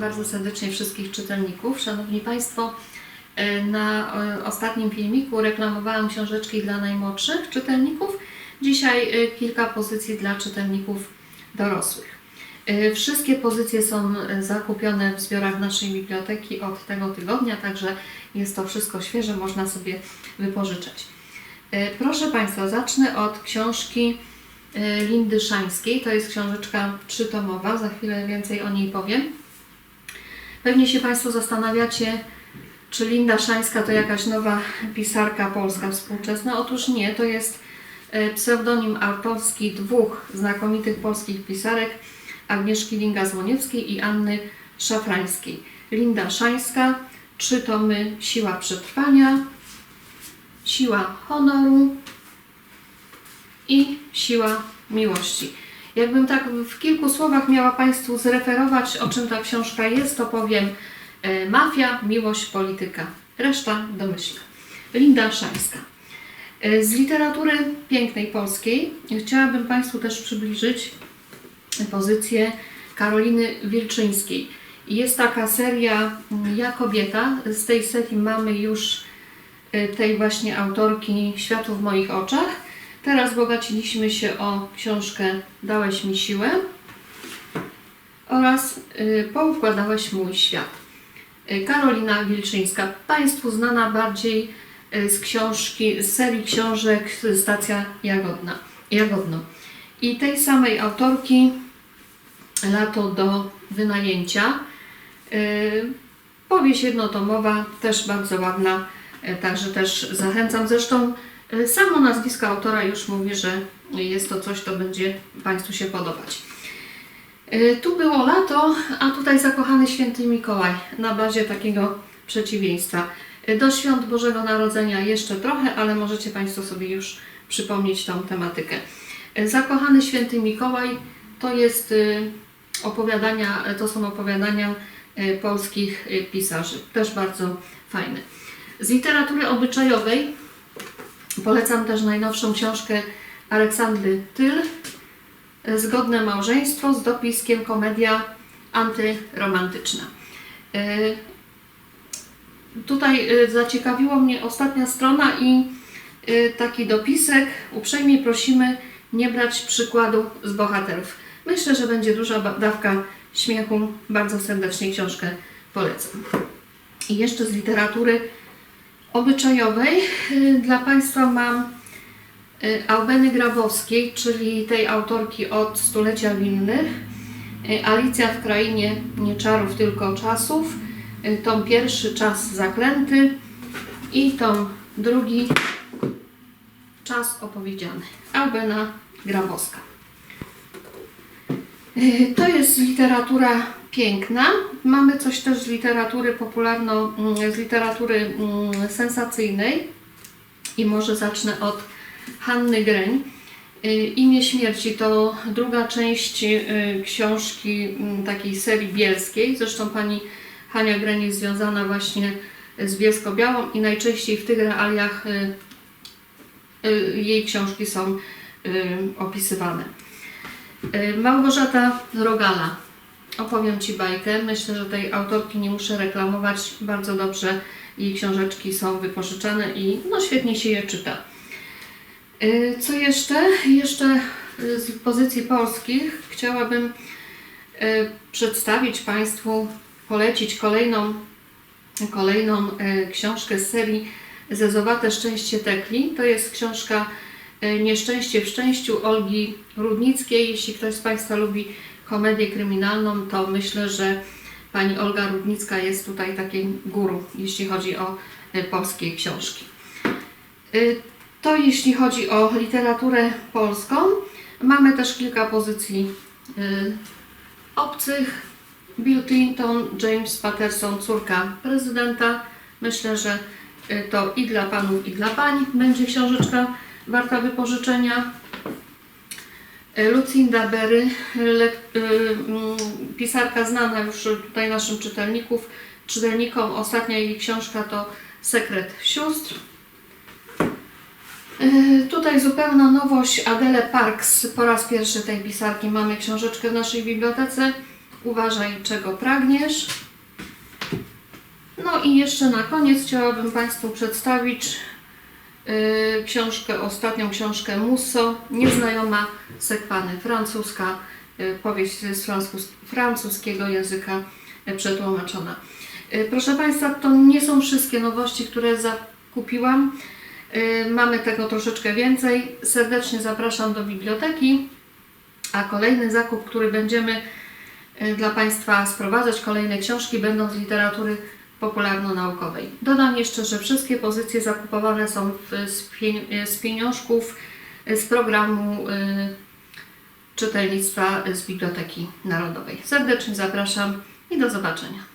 Bardzo serdecznie wszystkich czytelników. Szanowni Państwo, e, na e, ostatnim filmiku reklamowałam książeczki dla najmłodszych czytelników. Dzisiaj e, kilka pozycji dla czytelników dorosłych. Wszystkie pozycje są zakupione w zbiorach naszej biblioteki od tego tygodnia, także jest to wszystko świeże, można sobie wypożyczać. Proszę Państwa, zacznę od książki Lindy Szańskiej. To jest książeczka trzytomowa, za chwilę więcej o niej powiem. Pewnie się Państwo zastanawiacie, czy Linda Szańska to jakaś nowa pisarka polska współczesna. Otóż nie, to jest e, pseudonim autorski dwóch znakomitych polskich pisarek, Agnieszki Linga-Złoniewskiej i Anny Szafrańskiej. Linda Szańska, trzy tomy Siła Przetrwania, Siła Honoru i Siła Miłości. Jakbym tak w kilku słowach miała Państwu zreferować, o czym ta książka jest, to powiem e, Mafia, Miłość, Polityka. Reszta domyślna. Linda Szańska. E, Z literatury pięknej polskiej chciałabym Państwu też przybliżyć pozycję Karoliny Wilczyńskiej. Jest taka seria mm, Ja kobieta. Z tej serii mamy już y, tej właśnie autorki Światło w moich oczach. Teraz bogaciliśmy się o książkę Dałeś mi siłę oraz y, Poukładałeś mój świat. Y, Karolina Wilczyńska, Państwu znana bardziej y, z książki, z serii książek Stacja Jagodna, Jagodno. I tej samej autorki Lato do wynajęcia. Powieść jednotomowa, też bardzo ładna, także też zachęcam. Zresztą samo nazwisko autora już mówi, że jest to coś, co będzie Państwu się podobać. Yy, Tu było lato, a tutaj zakochany święty Mikołaj na bazie takiego przeciwieństwa. Yy, Do świąt Bożego Narodzenia jeszcze trochę, ale możecie Państwo sobie już przypomnieć tą tematykę. Zakochany święty Mikołaj to jest opowiadania, to są opowiadania polskich pisarzy. Też bardzo fajne. Z literatury obyczajowej polecam też najnowszą książkę Aleksandry Tyl y, Zgodne małżeństwo z dopiskiem komedia antyromantyczna. Y, Tutaj y, zaciekawiło mnie ostatnia strona i taki dopisek. Uprzejmie prosimy nie brać przykładu z bohaterów. Myślę, że będzie duża dawka śmiechu. Bardzo serdecznie książkę polecam. I jeszcze z literatury obyczajowej y, dla Państwa mam y, Albeny Grabowskiej, czyli tej autorki od stulecia winnych. Y, Alicja w krainie nie czarów, tylko czasów. Tom pierwszy, czas zaklęty i tom drugi, czas opowiedziany. Albena Grabowska. To jest literatura piękna. Mamy coś też z literatury popularno, mm, z literatury mm, sensacyjnej. I może zacznę od Hanny Greń. Y, Imię śmierci to druga część y, książki mm, takiej serii bielskiej. Zresztą pani Hania Greń jest związana właśnie z Bielsko-Białą i najczęściej w tych realiach y, jej książki są opisywane. Małgorzata Rogala. Opowiem Ci bajkę. Myślę, że tej autorki nie muszę reklamować. Bardzo dobrze jej książeczki są wypożyczane i no, świetnie się je czyta. Y, Co jeszcze? Jeszcze y, z pozycji polskich chciałabym y, przedstawić Państwu, polecić kolejną, kolejną książkę z serii Zezowate Szczęście Tekli. To jest książka Nieszczęście w szczęściu Olgi Rudnickiej. Jeśli ktoś z Państwa lubi komedię kryminalną, to myślę, że pani Olga Rudnicka jest tutaj takim guru, jeśli chodzi o y, polskie książki. Y, To jeśli chodzi o literaturę polską. Mamy też kilka pozycji y, obcych. Bill Clinton, James Patterson, córka prezydenta. Myślę, że to i dla panów, i dla pań będzie książeczka warta wypożyczenia. Y, Lucinda Berry, y, mm, pisarka znana już tutaj naszym czytelników, czytelnikom. Ostatnia jej książka to Sekret sióstr. Y, Tutaj zupełna nowość Adele Parks. Po raz pierwszy tej pisarki mamy książeczkę w naszej bibliotece. Uważaj, czego pragniesz. No i jeszcze na koniec chciałabym Państwu przedstawić książkę, ostatnią książkę Musso, Nieznajoma sekwany, francuska y, powieść z francus, francuskiego języka y, przetłumaczona. Y, Proszę Państwa, to nie są wszystkie nowości, które zakupiłam. Y, Mamy tego troszeczkę więcej. Serdecznie zapraszam do biblioteki. A kolejny zakup, który będziemy y, dla Państwa sprowadzać, kolejne książki będą z literatury popularno-naukowej. Dodam jeszcze, że wszystkie pozycje zakupowane są z, pien, z pieniążków z programu y, czytelnictwa z Biblioteki Narodowej. Serdecznie zapraszam i do zobaczenia.